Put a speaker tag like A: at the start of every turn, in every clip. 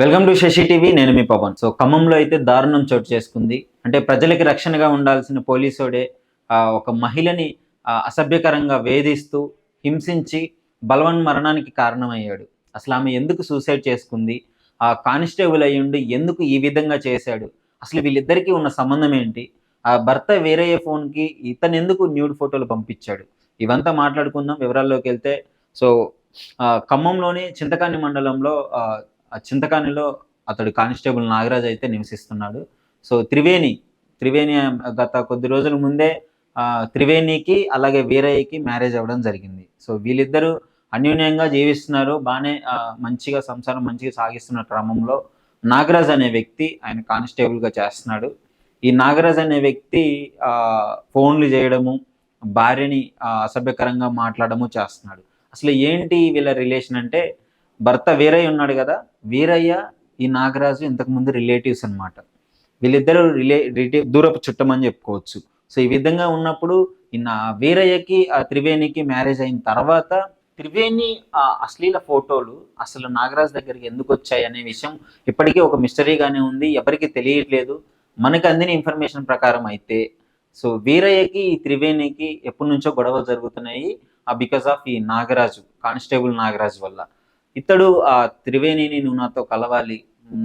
A: Welcome to Shashi TV నేను మీ Pawan. So ఖమ్మంలో అయితే దారుణం చోటు చేసుకుంది. అంటే ప్రజలకి రక్షణగా ఉండాల్సిన పోలీసోడే ఒక మహిళని అసభ్యకరంగా వేధిస్తూ హింసించి బలవన్ మరణానికి కారణమయ్యాడు. అసలు ఆమె ఎందుకు సూసైడ్ చేసుకుంది? ఆ కానిస్టేబుల్ అయ్యుండి ఎందుకు ఈ విధంగా చేశాడు? అసలు వీళ్ళిద్దరికీ ఉన్న సంబంధం ఏంటి? ఆ భర్త వేరే ఫోన్కి ఇతను ఎందుకు న్యూడ్ ఫోటోలు పంపించాడు? ఇవంతా మాట్లాడుకుందాం వివరాల్లోకి వెళ్తే. సో ఖమ్మంలోని చింతకాని మండలంలో ఆ, చింతకానిలో అతడు కానిస్టేబుల్ నాగరాజ్ అయితే నివసిస్తున్నాడు. సో త్రివేణి త్రివేణి గత కొద్ది రోజుల ముందే త్రివేణికి అలాగే వీరయ్యకి మ్యారేజ్ అవ్వడం జరిగింది. సో వీళ్ళిద్దరూ అన్యోన్యంగా జీవిస్తున్నారు. బాగానే మంచిగా సంసారం మంచిగా సాగిస్తున్న క్రమంలో నాగరాజ్ అనే వ్యక్తి ఆయన కానిస్టేబుల్గా చేస్తున్నాడు. ఈ నాగరాజ్ అనే వ్యక్తి ఫోన్లు చేయడము భార్యని అసభ్యకరంగా మాట్లాడము చేస్తున్నాడు. అసలు ఏంటి వీళ్ళ రిలేషన్ అంటే భర్త వీరయ్య ఉన్నాడు కదా వీరయ్య ఈ నాగరాజు ఇంతకుముందు రిలేటివ్స్ అన్నమాట. వీళ్ళిద్దరూ రిలే రిలేటివ్ దూరపు చుట్టమని చెప్పుకోవచ్చు. సో ఈ విధంగా ఉన్నప్పుడు ఈ నా వీరయ్యకి ఆ త్రివేణికి మ్యారేజ్ అయిన తర్వాత త్రివేణి ఆ అశ్లీల ఫోటోలు అసలు నాగరాజ్ దగ్గరికి ఎందుకు వచ్చాయి అనే విషయం ఇప్పటికీ ఒక మిస్టరీగానే ఉంది. ఎవరికి తెలియట్లేదు. మనకు అందిన ఇన్ఫర్మేషన్ ప్రకారం అయితే. సో వీరయ్యకి ఈ త్రివేణికి ఎప్పటి నుంచో గొడవలు జరుగుతున్నాయి. బికాస్ ఆఫ్ ఈ నాగరాజు కానిస్టేబుల్ నాగరాజు వల్ల. ఇతడు ఆ త్రివేణిని నువ్వు నాతో కలవాలి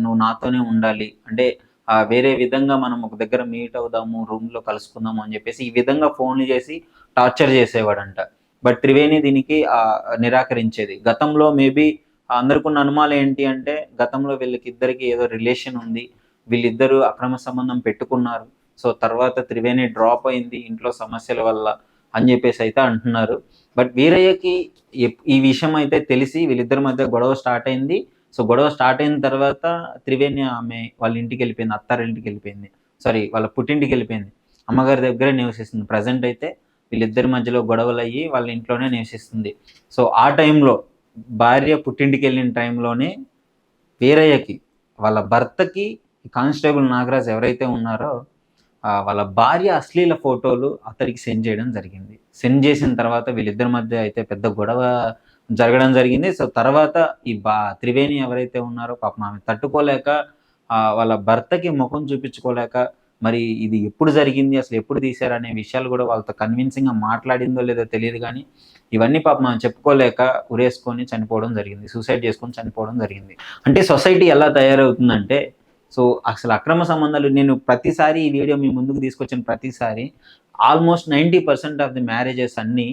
A: నువ్వు నాతోనే ఉండాలి అంటే ఆ వేరే విధంగా మనం ఒక దగ్గర మీట్ అవుదాము రూమ్లో కలుసుకుందాము అని చెప్పేసి ఈ విధంగా ఫోన్లు చేసి టార్చర్ చేసేవాడంట. బట్ త్రివేణి దీనికి ఆ నిరాకరించేది. గతంలో మేబీ అందరికున్న అనుమానం ఏంటి అంటే గతంలో వీళ్ళకి ఇద్దరికి ఏదో రిలేషన్ ఉంది వీళ్ళిద్దరూ అక్రమ సంబంధం పెట్టుకున్నారు. సో తర్వాత త్రివేణి డ్రాప్ అయింది ఇంట్లో సమస్యల వల్ల. అని చెప్పేసి అయితే అంటున్నారు. బట్ వీరయ్యకి ఈ విషయం అయితే తెలిసి వీళ్ళిద్దరి మధ్య గొడవ స్టార్ట్ అయింది. సో గొడవ స్టార్ట్ అయిన తర్వాత త్రివేణి ఆమె వాళ్ళ ఇంటికి వెళ్ళిపోయింది అత్తారింటికి వెళ్ళిపోయింది. సారీ వాళ్ళ పుట్టింటికి వెళ్ళిపోయింది. అమ్మగారి దగ్గరే నివసిస్తుంది. ప్రజెంట్ అయితే వీళ్ళిద్దరి మధ్యలో గొడవలు అయ్యి వాళ్ళ ఇంట్లోనే నివసిస్తుంది. సో ఆ టైంలో భార్య పుట్టింటికి వెళ్ళిన టైంలోనే వీరయ్యకి వాళ్ళ భర్తకి కానిస్టేబుల్ నాగరాజ్ ఎవరైతే ఉన్నారో వాళ్ళ భార్య అశ్లీల ఫోటోలు అతడికి సెండ్ చేయడం జరిగింది. సెండ్ చేసిన తర్వాత వీళ్ళిద్దరి మధ్య అయితే పెద్ద గొడవ జరగడం జరిగింది. సో తర్వాత ఈ బా త్రివేణి ఎవరైతే ఉన్నారో పాపం ఆమె తట్టుకోలేక వాళ్ళ భర్తకి ముఖం చూపించుకోలేక మరి ఇది ఎప్పుడు జరిగింది అసలు ఎప్పుడు తీశారు అనే విషయాలు కూడా వాళ్ళతో కన్విన్సింగ్గా మాట్లాడిందో లేదో తెలియదు కానీ ఇవన్నీ పాపం మనం చెప్పుకోలేక ఉరేసుకొని చనిపోవడం జరిగింది. సూసైడ్ చేసుకొని చనిపోవడం జరిగింది. అంటే సొసైటీ ఎలా తయారవుతుందంటే సో అసలు అక్రమ సంబంధాలు నేను ప్రతిసారి ఈ వీడియో మీ ముందుకు తీసుకొచ్చిన ప్రతిసారి. Almost ninety percent of the marriages అన్నీ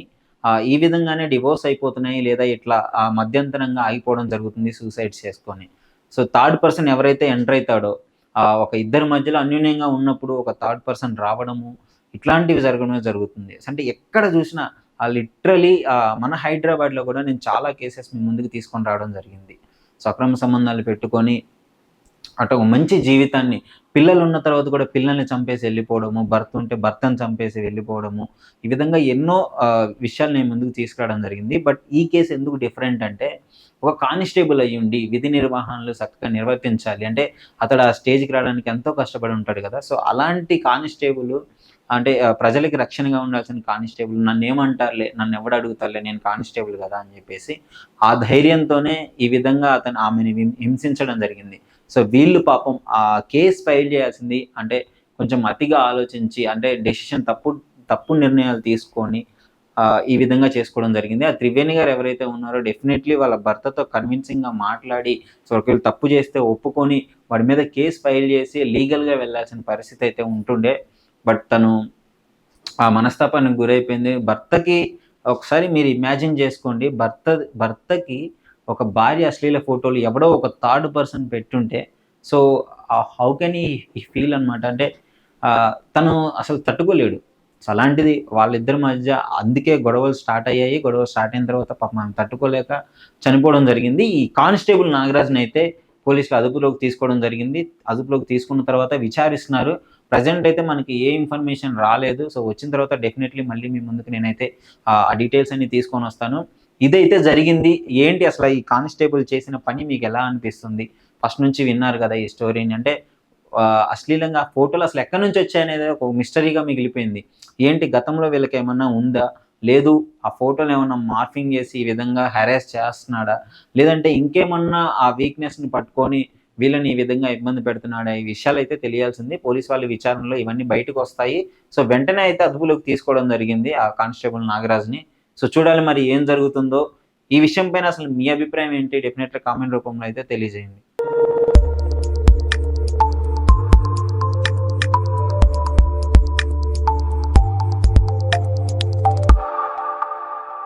A: ఈ విధంగానే డివోర్స్ అయిపోతున్నాయి లేదా ఇట్లా మధ్యంతరంగా ఆగిపోవడం జరుగుతుంది సూసైడ్స్ చేసుకొని. సో థర్డ్ పర్సన్ ఎవరైతే ఎంటర్ అవుతాడో ఒక ఇద్దరి మధ్యలో అన్యూన్యంగా ఉన్నప్పుడు ఒక థర్డ్ పర్సన్ రావడము ఇట్లాంటివి జరగడమే జరుగుతుంది. అంటే ఎక్కడ చూసినా ఆ లిటరలీ మన హైదరాబాద్లో కూడా నేను చాలా కేసెస్ మీ ముందుకు తీసుకొని రావడం జరిగింది. సో అక్రమ సంబంధాలు పెట్టుకొని అటు మంచి జీవితాన్ని పిల్లలు ఉన్న తర్వాత కూడా పిల్లల్ని చంపేసి వెళ్ళిపోవడము భర్త ఉంటే భర్తను చంపేసి వెళ్ళిపోవడము ఈ విధంగా ఎన్నో విషయాలు నేను ముందుకు తీసుకురావడం జరిగింది. బట్ ఈ కేసు ఎందుకు డిఫరెంట్ అంటే ఒక కానిస్టేబుల్ అయ్యి ఉండి విధి నిర్వహణలు చక్కగా నిర్వర్తించాలి. అంటే అతడు ఆ స్టేజ్కి రావడానికి ఎంతో కష్టపడి ఉంటాడు కదా. సో అలాంటి కానిస్టేబుల్ అంటే ప్రజలకి రక్షణగా ఉండాల్సిన కానిస్టేబుల్ నన్ను ఏమంటారులే నన్ను ఎవడు అడుగుతారులే నేను కానిస్టేబుల్ కదా అని చెప్పేసి ఆ ధైర్యంతోనే ఈ విధంగా అతను ఆమెని హిం- హింసించడం జరిగింది. సో వీళ్ళు పాపం ఆ కేసు ఫైల్ చేయాల్సింది అంటే కొంచెం అతిగా ఆలోచించి అంటే డెసిషన్ తప్పు తప్పు నిర్ణయాలు తీసుకొని ఈ విధంగా చేసుకోవడం జరిగింది. ఆ త్రివేణి గారు ఎవరైతే ఉన్నారో డెఫినెట్లీ వాళ్ళ భర్తతో కన్విన్సింగ్గా మాట్లాడి సో ఒకవేళ తప్పు చేస్తే ఒప్పుకొని వాడి మీద కేసు ఫైల్ చేసి లీగల్గా వెళ్ళాల్సిన పరిస్థితి అయితే ఉంటుండే. బట్ తను ఆ మనస్తాపానికి గురైపోయింది. భర్తకి ఒకసారి మీరు ఇమాజిన్ చేసుకోండి భర్త భర్తకి ఒక భార్య అశ్లీల ఫోటోలు ఎవడో ఒక థర్డ్ పర్సన్ పెట్టుంటే so how can I feel అనమాట అంటే తను అసలు తట్టుకోలేడు. సో అలాంటిది వాళ్ళిద్దరి మధ్య అందుకే గొడవలు స్టార్ట్ అయ్యాయి. గొడవలు స్టార్ట్ అయిన తర్వాత పాప మనం తట్టుకోలేక చనిపోవడం జరిగింది. ఈ కానిస్టేబుల్ నాగరాజ్ని అయితే పోలీసులు అదుపులోకి తీసుకోవడం జరిగింది. అదుపులోకి తీసుకున్న తర్వాత విచారిస్తున్నారు. ప్రజెంట్ అయితే మనకి ఏ ఇన్ఫర్మేషన్ రాలేదు. సో వచ్చిన తర్వాత డెఫినెట్లీ మళ్ళీ మీ ముందుకు నేనైతే ఆ డీటెయిల్స్ అన్ని తీసుకొని వస్తాను. ఇదైతే జరిగింది. ఏంటి అసలు ఈ కానిస్టేబుల్ చేసిన పని మీకు ఎలా అనిపిస్తుంది? ఫస్ట్ నుంచి విన్నారు కదా ఈ స్టోరీని. అంటే అశ్లీలంగా ఫోటోలు అసలు ఎక్కడి నుంచి వచ్చాయనేది ఒక మిస్టరీగా మిగిలిపోయింది. ఏంటి? గతంలో వీళ్ళకి ఏమన్నా ఉందా? లేదు ఆ ఫోటోలు ఏమన్నా మార్ఫింగ్ చేసి ఈ విధంగా హెరాస్ చేస్తున్నాడా? లేదంటే ఇంకేమన్నా ఆ వీక్నెస్ని పట్టుకొని వీళ్ళని ఈ విధంగా ఇబ్బంది పెడుతున్నాడా? ఈ విషయాలు అయితే తెలియాల్సింది. పోలీస్ వాళ్ళ విచారణలో ఇవన్నీ బయటకు వస్తాయి. సో వెంటనే అయితే అదుపులోకి తీసుకోవడం జరిగింది ఆ కానిస్టేబుల్ నాగరాజ్ని. సో చూడాలి మరి ఏం జరుగుతుందో. ఈ విషయం పైన అసలు మీ అభిప్రాయం ఏంటి? డెఫినెట్గా కామెంట్ రూపంలో అయితే తెలియజేయండి.